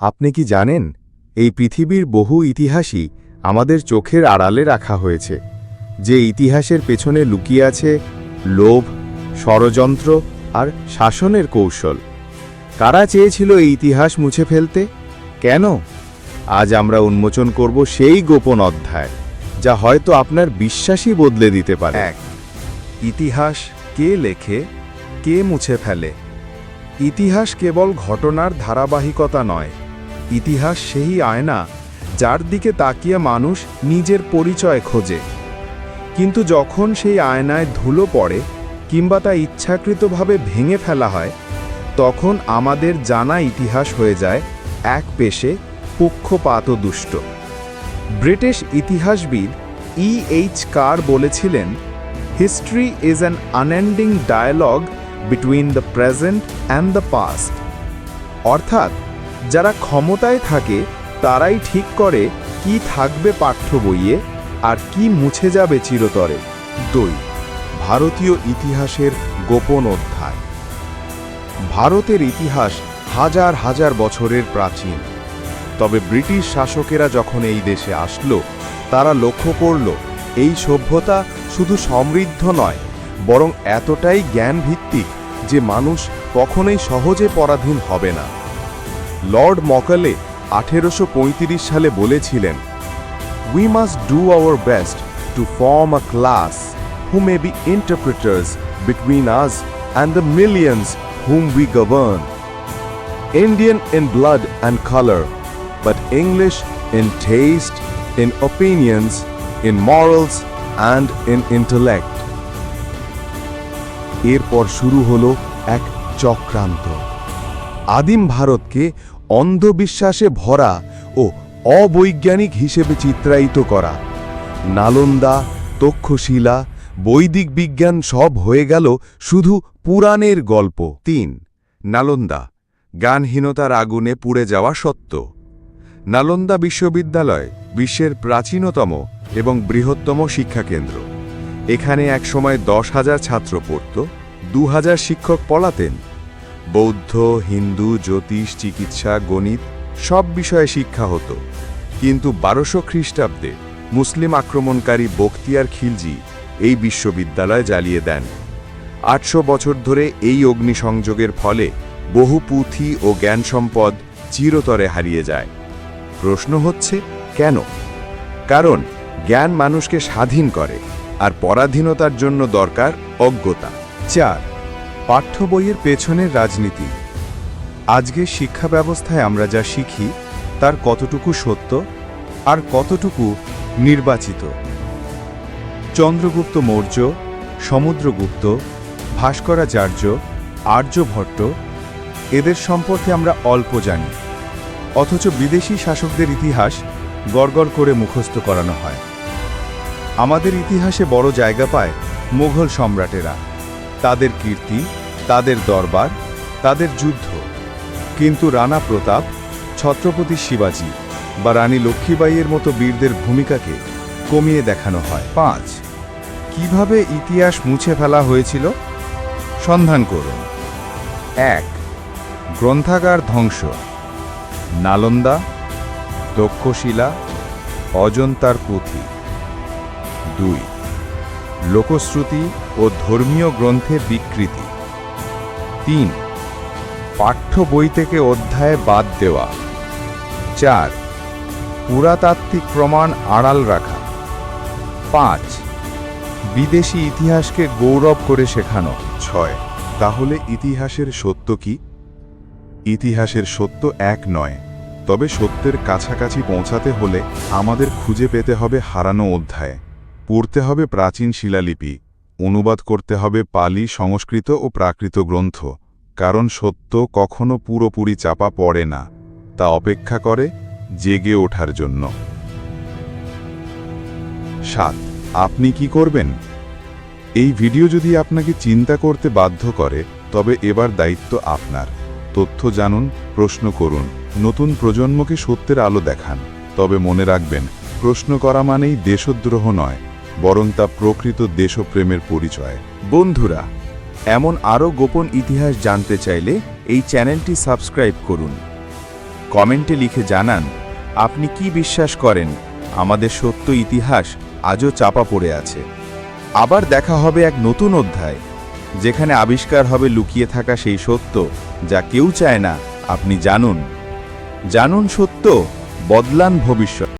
আপনি কি জানেন, এই পৃথিবীর বহু ইতিহাসই আমাদের চোখের আড়ালে রাখা হয়েছে। যে ইতিহাসের পেছনে লুকিয়ে আছে লোভ, ষড়যন্ত্র আর শাসনের কৌশল। কারা চেয়েছিল এই ইতিহাস মুছে ফেলতে? কেন? আজ আমরা উন্মোচন করব সেই গোপন অধ্যায়, যা হয়তো আপনার বিশ্বাসই বদলে দিতে পারে। এক, ইতিহাস কে লেখে, কে মুছে ফেলে? ইতিহাস কেবল ঘটনার ধারাবাহিকতা নয় ইতিহাস সেই আয়না যার দিকে তাকিয়ে মানুষ নিজের পরিচয় খোঁজে। কিন্তু যখন সেই আয়নায় ধুলো পড়ে কিংবা তা ইচ্ছাকৃতভাবে ভেঙে ফেলা হয়, তখন আমাদের জানা ইতিহাস হয়ে যায় এক পেশে পক্ষপাত দুষ্ট ব্রিটিশ ইতিহাসবিদ ই এইচ কার বলেছিলেন history is an unending dialogue between the present and the past অর্থাৎ যারা ক্ষমতায় থাকে, তারাই ঠিক করে কি থাকবে পাঠ্য বইয়ে আর কি মুছে যাবে চিরতরে। দুই, ভারতীয় ইতিহাসের গোপন অধ্যায়। ভারতের ইতিহাস হাজার হাজার বছরের প্রাচীন। তবে ব্রিটিশ শাসকেরা যখন এই দেশে আসলো, তারা লক্ষ্য করল, এই সভ্যতা শুধু সমৃদ্ধ নয়, বরং এতটাই জ্ঞান ভিত্তিক যে মানুষ কখনোই সহজে পরাধীন হবে না। লর্ড মকালে আঠেরোশো সালে বলেছিলেন we must do our best to form a class who may be interpreters between us and the millions whom we govern Indian in blood and colour but English in taste in opinions in morals and in intellect এরপর শুরু হলো এক চক্রান্ত। আদিম ভারতকে অন্ধবিশ্বাসে ভরা ও অবৈজ্ঞানিক হিসেবে চিত্রায়িত করা। নালন্দা, তক্ষশিলা, বৈদিক বিজ্ঞান সব হয়ে গেল শুধু পুরাণের গল্প। তিন, নালন্দা গানহীনতার আগুনে পুড়ে যাওয়া সত্য। নালন্দা বিশ্ববিদ্যালয় বিশ্বের প্রাচীনতম এবং বৃহত্তম শিক্ষাকেন্দ্র। এখানে একসময় দশ হাজার ছাত্র পড়ত দু হাজার শিক্ষক পড়াতেন বৌদ্ধ, হিন্দু, জ্যোতিষ, চিকিৎসা, গণিত, সব বিষয়ে শিক্ষা হতো। কিন্তু বারোশো খ্রিস্টাব্দে মুসলিম আক্রমণকারী বখতিয়ার খিলজি এই বিশ্ববিদ্যালয় জ্বালিয়ে দেন। আটশো বছর ধরে এই অগ্নিসংযোগের ফলে বহু পুঁথি ও জ্ঞান সম্পদ চিরতরে হারিয়ে যায়। প্রশ্ন হচ্ছে, কেন? কারণ জ্ঞান মানুষকে স্বাধীন করে, আর পরাধীনতার জন্য দরকার অজ্ঞতা। চার পাঠ্য বইয়ের পেছনের রাজনীতি। আজকের শিক্ষা ব্যবস্থায় আমরা যা শিখি, তার কতটুকু সত্য আর কতটুকু নির্বাচিত। চন্দ্রগুপ্ত মৌর্য, সমুদ্রগুপ্ত ভাস্করাচার্য আর্যভট্ট এদের সম্পর্কে আমরা অল্প জানি। অথচ বিদেশি শাসকদের ইতিহাস গড়গড় করে মুখস্থ করানো হয়। আমাদের ইতিহাসে বড় জায়গা পায় মুঘল সম্রাটেরা। তাদের কীর্তি, তাদের দরবার, তাদের যুদ্ধ। কিন্তু রানা প্রতাপ, ছত্রপতি শিবাজি বা রানী লক্ষ্মীবাইয়ের মতো বীরদের ভূমিকাকে কমিয়ে দেখানো হয়। পাঁচ, কীভাবে ইতিহাস মুছে ফেলা হয়েছিল? সন্ধান করুন। এক, গ্রন্থাগার ধ্বংস। নালন্দা, দক্ষশিলা, অজন্তার পুঁথি। দুই লোকশ্রুতি ও ধর্মীয় গ্রন্থে বিকৃতি। তিন, পাঠ্য বই থেকে অধ্যায় বাদ দেওয়া। চার, পুরাতাত্ত্বিক প্রমাণ আড়াল রাখা। পাঁচ, বিদেশি ইতিহাসকে গৌরব করে শেখানো। ছয়, তাহলে ইতিহাসের সত্য কি? ইতিহাসের সত্য এক নয়, তবে সত্যের কাছাকাছি পৌঁছাতে হলে আমাদের খুঁজে পেতে হবে হারানো অধ্যায়। পড়তে হবে প্রাচীন শিলালিপি, অনুবাদ করতে হবে পালি সংস্কৃত ও প্রাকৃত গ্রন্থ, কারণ সত্য কখনো পুরোপুরি চাপা পড়ে না, তা অপেক্ষা করে জেগে ওঠার জন্য। সাত, আপনি কি করবেন? এই ভিডিও যদি আপনাকে চিন্তা করতে বাধ্য করে, তবে এবার দায়িত্ব আপনার। তথ্য জানুন, প্রশ্ন করুন, নতুন প্রজন্মকে সত্যের আলো দেখান, তবে মনে রাখবেন, প্রশ্ন করা মানেই দেশদ্রোহ নয়। বরং তা প্রকৃত দেশপ্রেমের পরিচয়। বন্ধুরা, এমন আরও গোপন ইতিহাস জানতে চাইলে এই চ্যানেলটি সাবস্ক্রাইব করুন। কমেন্টে লিখে জানান, আপনি কি বিশ্বাস করেন? আমাদের সত্য ইতিহাস আজও চাপা পড়ে আছে। আবার দেখা হবে এক নতুন অধ্যায়, যেখানে আবিষ্কার হবে লুকিয়ে থাকা সেই সত্য যা কেউ চায় না, আপনি জানুন। জানুন সত্য, বদলান ভবিষ্যৎ।